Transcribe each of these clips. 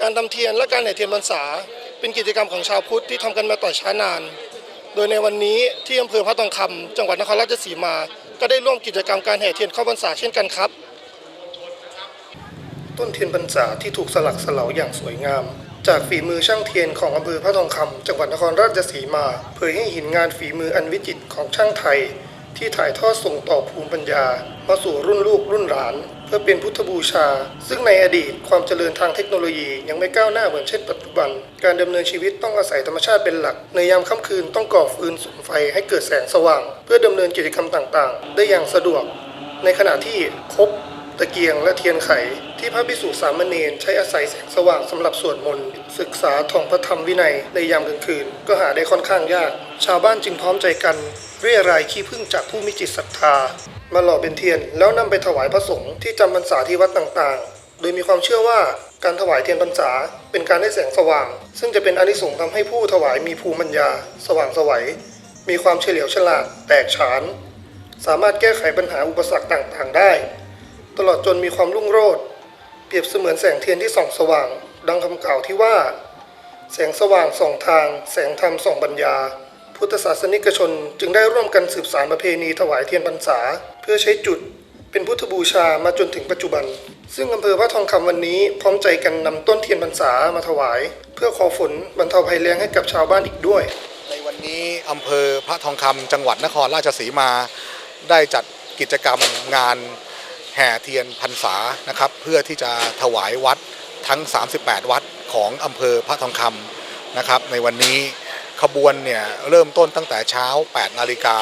การทำเทียนและการแห่เทียนพรรษา เป็นกิจกรรมของชาวพุทธที่ทำกันมาต่อช้านาน โดยในวันนี้ที่อำเภอพระทองคำจังหวัดนครราชสีมา ก็ได้ร่วมกิจกรรมการแห่เทียนเข้าพรรษาเช่นกันครับ ต้นเทียนพรรษาที่ถูกสลักสลาอย่างสวยงาม จากฝีมือช่างเทียนของอำเภอพระทองคำจังหวัดนครราชสีมา เผยให้เห็นงานฝีมืออันวิจิตรของช่างไทย ที่ถ่ายทอดส่งต่อภูมิปัญญา มาสู่รุ่นลูกรุ่นหลาน เพื่อเป็นพุทธบูชา ซึ่งในอดีตความเจริญทางเทคโนโลยียังไม่ก้าวหน้าเหมือนเช่นปัจจุบัน การดำเนินชีวิตต้องอาศัยธรรมชาติเป็นหลัก ในยามค่ำคืนต้องก่อฟืนสุมไฟให้เกิดแสงสว่าง เพื่อดำเนินกิจกรรมต่างๆ ได้อย่างสะดวก ในขณะที่คบตะเกียงและเทียนไข ที่พระภิกษุสามเณรใช้อาศัยแสงสว่างสำหรับสวดมนต์ศึกษาท่องพระธรรมวินัยในยามกลางคืน ก็หาได้ค่อนข้างยาก ชาวบ้านจึงพร้อมใจกัน เรียรายขี้พึ่งจากผู้มีจิตศรัทธา มาหล่อเป็นเทียน แล้วนำไปถวายพระสงฆ์ที่จำพรรษาที่วัดต่างๆ โดยมีความเชื่อว่าการถวายเทียนพรรษาเป็นการได้แสงสว่าง ซึ่งจะเป็นอนิสงส์ทำให้ผู้ถวายมีภูมิปัญญา สว่างสวัยมีความเฉลียวฉลาด แตกฉาน สามารถแก้ไขปัญหาอุปสรรคต่างๆได้ ตลอดจนมีความรุ่งโรจน์ เปรียบเสมือนแสงเทียนที่ส่องสว่าง ดังคำกล่าวที่ว่า แสงสว่างส่องทาง แสงธรรมส่องปัญญา พุทธศาสนิกชนจึงได้ร่วมกันสืบสานประเพณีถวายเทียนพรรษา เพื่อใช้จุดเป็นพุทธบูชามาจนถึงปัจจุบัน ซึ่งอำเภอพระทองคำวันนี้พร้อมใจกันนำต้นเทียนพรรษามาถวาย เพื่อขอฝนบรรเทาภัยแล้งให้กับชาวบ้านอีกด้วย ในวันนี้อำเภอพระทองคำจังหวัดนครราชสีมา ได้จัดกิจกรรมงาน แห่เทียนพรรษานะครับ เพื่อที่จะถวายวัดทั้ง 38 วัดของอำเภอพระทองคำนะครับ ในวันนี้ขบวนเนี่ยเริ่มต้นตั้งแต่เช้า 8 นาฬิกา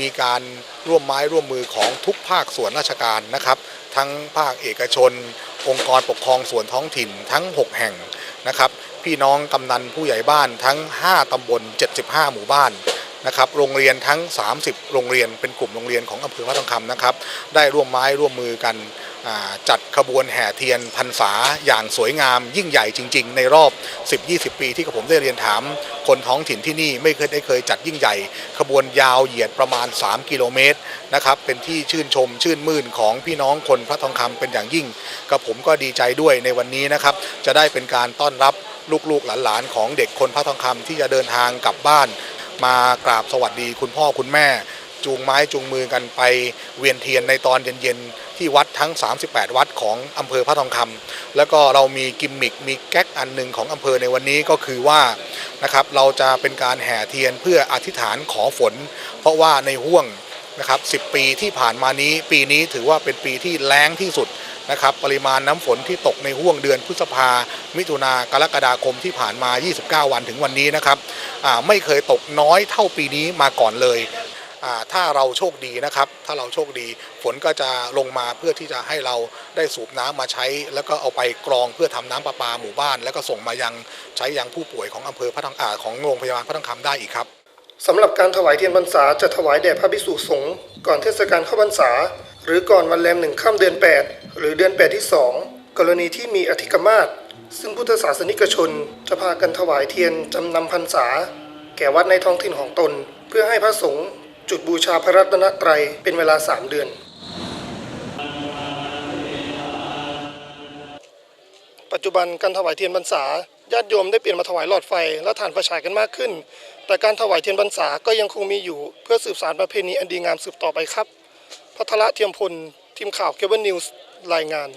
มีการร่วมไม้ร่วมมือของทุกภาคส่วนราชการนะครับ ทั้งภาคเอกชน องค์กรปกครองส่วนท้องถิ่นทั้ง 6 แห่งนะครับ พี่น้องกำนันผู้ใหญ่บ้านทั้ง 5 ตำบล 75 หมู่บ้าน นะครับโรงเรียนทั้ง 30 โรงเรียนเป็นกลุ่มโรงเรียนของอำเภอพระทองคำนะครับได้ร่วมไม้ร่วมมือกันจัดขบวนแห่เทียนพรรษาอย่างสวยงามยิ่งใหญ่จริง ๆ ในรอบ 10-20 ปีที่กับผมได้เรียนถาม คนท้องถิ่นที่นี่ไม่เคยได้เคยจัดยิ่งใหญ่ ขบวนยาวเหยียดประมาณ 3 กิโลเมตรนะครับเป็นที่ชื่นชมชื่นมื่นของพี่น้องคนพระทองคำเป็นอย่างยิ่งกับผมก็ดีใจด้วยในวันนี้นะครับจะได้เป็นการต้อนรับลูกๆหลานๆของเด็กคนพระทองคำที่จะเดินทางกลับบ้าน มากราบสวัสดีคุณพ่อคุณแม่ จูงไม้จูงมือกันไปเวียนเทียนในตอนเย็นๆ ที่วัดทั้ง 38 วัดของอำเภอพระทองคำแล้วก็เรามีกิมมิคมีแก๊กอันหนึ่งของอำเภอในวันนี้ก็คือว่านะครับเราจะเป็นการแห่เทียนเพื่ออธิษฐานขอฝน เพราะว่าในห่วงนะครับ10 ปีที่ผ่านมานี้ปีนี้ถือว่าเป็นปีที่แล้งที่สุด นะครับ ปริมาณน้ำฝนที่ตกในห่วงเดือนพฤษภา มิถุนากรกฎาคมที่ผ่านมา 29 วันถึงวันนี้นะครับไม่เคยตกน้อยเท่าปีนี้มาก่อนเลยถ้าเราโชคดีนะครับ ถ้าเราโชคดี ฝนก็จะลงมาเพื่อที่จะให้เราได้สูบน้ำมาใช้ แล้วก็เอาไปกรองเพื่อทำน้ำประปาหมู่บ้าน แล้วก็ส่งมายังใช้ยังผู้ป่วยของอำเภอพระทองอ่าของโรงพยาบาลพระทองคำได้อีกครับสำหรับการถวายเทียนพรรษาจะถวายแด่พระภิกษุสงฆ์ก่อนเทศกาลเข้าพรรษา หรือก่อนวันแรมหนึ่งค่ำเดือน 8 หรือเดือน 8 ที่ 2 กรณีที่มีอธิกมาศซึ่งพุทธศาสนิกชนจะพากันถวายเทียนจำนำพรรษา แก่วัดในท้องถิ่นของตน เพื่อให้พระสงฆ์จุดบูชาพระรัตนตรัยเป็นเวลา 3 เดือน ปัจจุบันการถวายเทียนพรรษาญาติโยมได้เปลี่ยนมาถวายหลอดไฟและถ่านไฟฉายกันมากขึ้น แต่การถวายเทียนพรรษาก็ยังคงมีอยู่ เพื่อสืบสานประเพณีอันดีงามสืบต่อไปครับ พัทระเทียมพล ทีมข่าวเคเบิลนิวส์รายงาน